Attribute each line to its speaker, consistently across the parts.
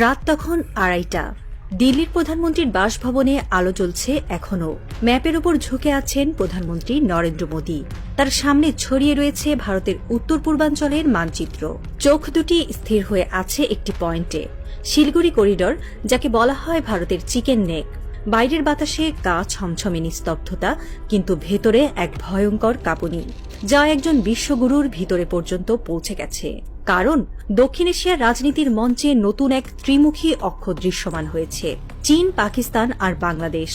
Speaker 1: রাত তখন আড়াইটা। দিল্লির প্রধানমন্ত্রীর বাসভবনে আলো জ্বলছে এখনও। ম্যাপের উপর ঝুঁকে আছেন প্রধানমন্ত্রী নরেন্দ্র মোদী। তার সামনে ছড়িয়ে রয়েছে ভারতের উত্তর পূর্বাঞ্চলের মানচিত্র। চোখ দুটি স্থির হয়ে আছে একটি পয়েন্টে। শিলগুড়ি করিডর, যাকে বলা হয় ভারতের চিকেন নেক। বাইরের বাতাসে গা ছমছমে নিস্তব্ধতা, কিন্তু ভেতরে এক ভয়ঙ্কর কাঁপুনি, যা একজন বিশ্বগুরুর ভিতরে পর্যন্ত পৌঁছে গেছে। কারণ দক্ষিণ এশিয়ার রাজনীতির মঞ্চে নতুন এক ত্রিমুখী অক্ষ দৃশ্যমান হয়েছে, চীন, পাকিস্তান আর বাংলাদেশ।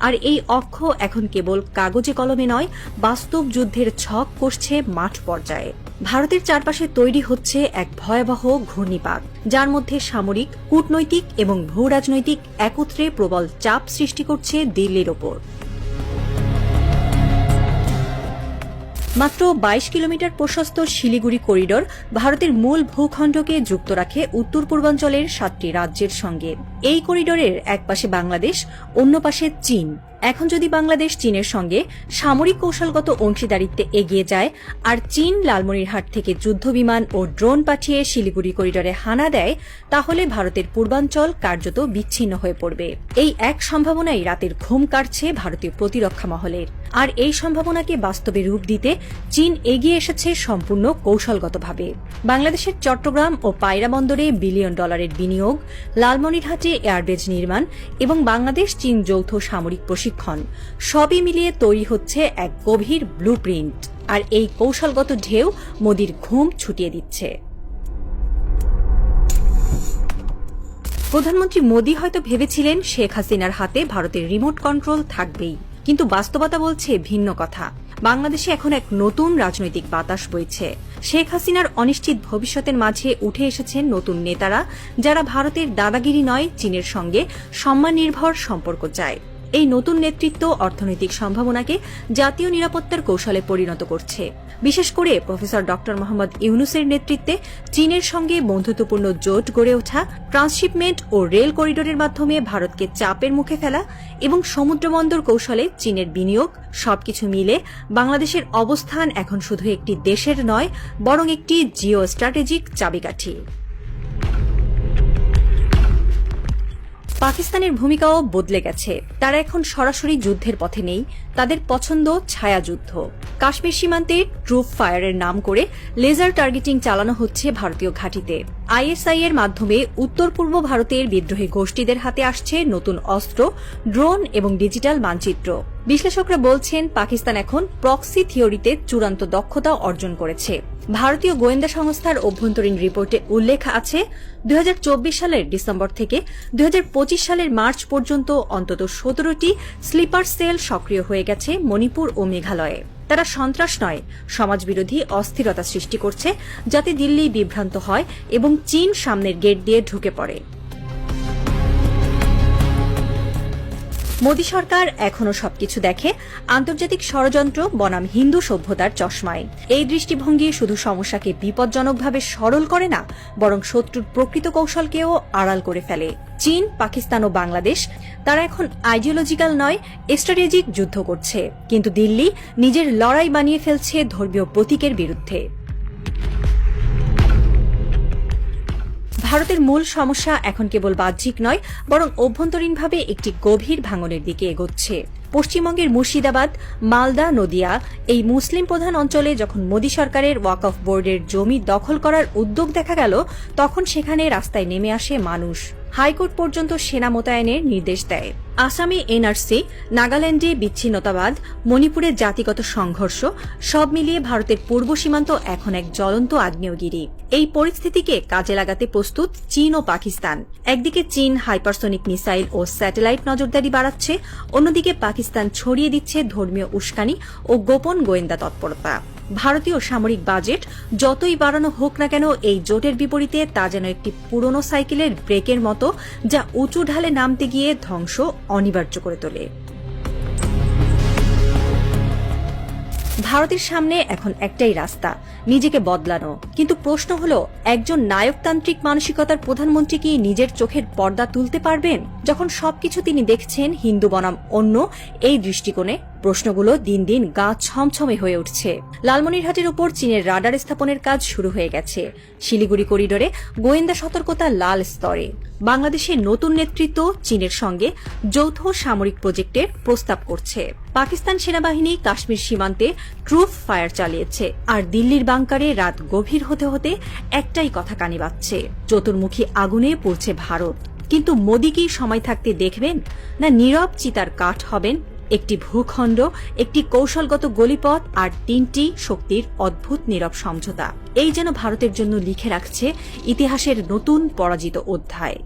Speaker 1: আর এই অক্ষ এখন কেবল কাগজে কলমে নয়, বাস্তব যুদ্ধের ছক করছে মাঠ পর্যায়ে। ভারতের চারপাশে তৈরি হচ্ছে এক ভয়াবহ ঘূর্ণিপাক যার মধ্যে সামরিক, কূটনৈতিক এবং ভূ রাজনৈতিক একত্রে প্রবল চাপ সৃষ্টি করছে দিল্লির ওপর। মাত্র ২২ কিলোমিটার প্রশস্ত শিলিগুড়ি করিডোর ভারতের মূল ভূখণ্ডকে যুক্ত রাখে উত্তর পূর্বাঞ্চলের সাতটি রাজ্যের সঙ্গে। এই করিডোরের এক পাশে বাংলাদেশ, অন্য পাশে চীন। এখন যদি বাংলাদেশ চীনের সঙ্গে সামরিক কৌশলগত অংশীদারিত্বে এগিয়ে যায় আর চীন লালমনিরহাট থেকে যুদ্ধবিমান ও ড্রোন পাঠিয়ে শিলিগুড়ি করিডোরে হানা দেয়, তাহলে ভারতের পূর্বাঞ্চল কার্যত বিচ্ছিন্ন হয়ে পড়বে। এই এক সম্ভাবনাই রাতের ঘুম কাটছে ভারতীয় প্রতিরক্ষা মহলের। আর এই সম্ভাবনাকে বাস্তবে রূপ দিতে চীন এগিয়ে এসেছে সম্পূর্ণ কৌশলগতভাবে। বাংলাদেশের চট্টগ্রাম ও পায়রা বন্দরে বিলিয়ন ডলারের বিনিয়োগ, লালমনিরহাটে এয়ারবেজ নির্মাণ এবং বাংলাদেশ চীন যৌথ সামরিক প্রশিক্ষণ, সবই মিলিয়ে তৈরি হচ্ছে এক গভীর ব্লুপ্রিন্ট। আর এই কৌশলগত ঢেউ মোদির ঘুম ছুটিয়ে দিচ্ছে। প্রধানমন্ত্রী মোদী হয়তো ভেবেছিলেন শেখ হাসিনার হাতে ভারতের রিমোট কন্ট্রোল থাকবেই। কিন্তু বাস্তবতা বলছে ভিন্ন কথা। বাংলাদেশে এখন এক নতুন রাজনৈতিক বাতাস বইছে। শেখ হাসিনার অনিশ্চিত ভবিষ্যতের মাঝে উঠে এসেছেন নতুন নেতারা, যারা ভারতের দাদাগিরি নয়, চীনের সঙ্গে সম্মান নির্ভর সম্পর্ক চায়। এই নতুন নেতৃত্ব অর্থনৈতিক সম্ভাবনাকে জাতীয় নিরাপত্তার কৌশলে পরিণত করছে। বিশেষ করে প্রফেসর ড মোহাম্মদ ইউনুসের নেতৃত্বে চীনের সঙ্গে বন্ধুত্বপূর্ণ জোট গড়ে ওঠা, ট্রান্সশিপমেন্ট ও রেল করিডোরের মাধ্যমে ভারতকে চাপের মুখে ফেলা এবং সমুদ্রবন্দর কৌশলে চীনের বিনিয়োগ, সবকিছু মিলে বাংলাদেশের অবস্থান এখন শুধু একটি দেশের নয়, বরং একটি জিও স্ট্র্যাটেজিক চাবিকাঠি। পাকিস্তানের ভূমিকাও বদলে গেছে। তারা এখন সরাসরি যুদ্ধের পথে নেই। তাদের পছন্দ ছায়াযুদ্ধ। কাশ্মীর সীমান্তে ট্রুপ ফায়ারের নাম করে লেজার টার্গেটিং চালানো হচ্ছে ভারতীয় ঘাঁটিতে। আইএসআই এর মাধ্যমে উত্তর পূর্ব ভারতের বিদ্রোহী গোষ্ঠীদের হাতে আসছে নতুন অস্ত্র, ড্রোন এবং ডিজিটাল মানচিত্র। বিশ্লেষকরা বলছেন, পাকিস্তান এখন প্রক্সি থিওরিতে চূড়ান্ত দক্ষতা অর্জন করেছে। ভারতীয় গোয়েন্দা সংস্থার অভ্যন্তরীণ রিপোর্টে উল্লেখ আছে দু হাজার চব্বিশ সালের ডিসেম্বর থেকে দু হাজার পঁচিশ সালের মার্চ পর্যন্ত অন্তত সতেরোটি স্লিপার সেল সক্রিয় হয়ে গেছে মণিপুর ও মেঘালয়ে। তারা সন্ত্রাস নয়। সমাজবিরোধী অস্থিরতা সৃষ্টি করছে যাতে দিল্লি বিভ্রান্ত হয় এবং চীন সামনের গেট দিয়ে ঢুকে পড়ে। মোদী সরকার এখনও সবকিছু দেখে। আন্তর্জাতিক ষড়যন্ত্র, বনাম হিন্দু সভ্যতার চশমায়। এই দৃষ্টিভঙ্গি শুধু সমস্যাকে বিপজ্জনকভাবে সরল করে না, বরং শত্রুর প্রকৃত কৌশলকেও আড়াল করে ফেলে। চীন, পাকিস্তান ও বাংলাদেশ, তারা এখন আইডিওলজিক্যাল নয়, স্ট্র্যাটেজিক যুদ্ধ করছে। কিন্তু দিল্লি নিজের লড়াই বানিয়ে ফেলছে ধর্মীয় প্রতীকের বিরুদ্ধে। ভারতের মূল সমস্যা এখন কেবল বাহ্যিক নয়, বরং অভ্যন্তরীণভাবে একটি গভীর ভাঙনের দিকে এগোচ্ছে। পশ্চিমবঙ্গের মুর্শিদাবাদ, মালদা, নদিয়া এই মুসলিম প্রধান অঞ্চলে যখন মোদী সরকারের ওয়াক অফ বোর্ডের জমি দখল করার উদ্যোগ দেখা গেল, তখন সেখানে রাস্তায় নেমে আসে মানুষ। হাইকোর্ট পর্যন্ত সেনা মোতায়েনের নির্দেশ দেয়। আসামে এনআরসি, নাগাল্যান্ডে বিচ্ছিন্নতাবাদ, মণিপুরে জাতিগত সংঘর্ষ, সব মিলিয়ে ভারতের পূর্ব সীমান্ত এখন এক জ্বলন্ত আগ্নেয়গিরি। এই পরিস্থিতিকে কাজে লাগাতে প্রস্তুত চীন ও পাকিস্তান। একদিকে চীন হাইপারসোনিক মিসাইল ও স্যাটেলাইট নজরদারি বাড়াচ্ছে, অন্যদিকে পাকিস্তান ছড়িয়ে দিচ্ছে ধর্মীয় উস্কানি ও গোপন গোয়েন্দা তৎপরতা। ভারতীয় সামরিক বাজেট যতই বাড়ানো হোক না কেন, এই জোটের বিপরীতে তা যেন একটি পুরনো সাইকেলের ব্রেকের মতো যা উঁচু ঢালে নামতে গিয়ে ধ্বংস অনিবার্য করে তোলে। ভারতের সামনে এখন একটাই রাস্তা, নিজেকে বদলানো। কিন্তু প্রশ্ন হল, একজন নায়কতান্ত্রিক মানসিকতার প্রধানমন্ত্রী কি নিজের চোখের পর্দা তুলতে পারবেন? যখন সবকিছু তিনি দেখছেন, হিন্দু বনাম অন্য এই দৃষ্টিকোণে। প্রশ্নগুলো দিন দিন গা ছমছমে হয়ে উঠছে। লালমনিরহাটের উপর চীনের রাডার স্থাপনের কাজ শুরু হয়ে গেছে। শিলিগুড়ি করিডোরে গোয়েন্দা সতর্কতা লাল স্তরে। বাংলাদেশের নতুন নেতৃত্ব চীনের সঙ্গে যৌথ সামরিক প্রজেক্টের প্রস্তাব করছে। পাকিস্তান সেনাবাহিনী কাশ্মীর সীমান্তে ট্রুফ ফায়ার চালিয়েছে, আর দিল্লির বাংকারে রাত গভীর হতে হতে একটাই কথা কানে বাজছে, চতুর্মুখী আগুনে পড়ছে ভারত। কিন্তু মোদী কি সময় থাকতে দেখবেন, না নীরব চিতার কাঠ হবেন একটি ভূখণ্ড, একটি কৌশলগত গলিপথ আর তিনটি শক্তির অদ্ভুত নীরব সমঝোতা। এই যেন ভারতের জন্য লিখে রাখছে ইতিহাসের নতুন পরাজিত অধ্যায়।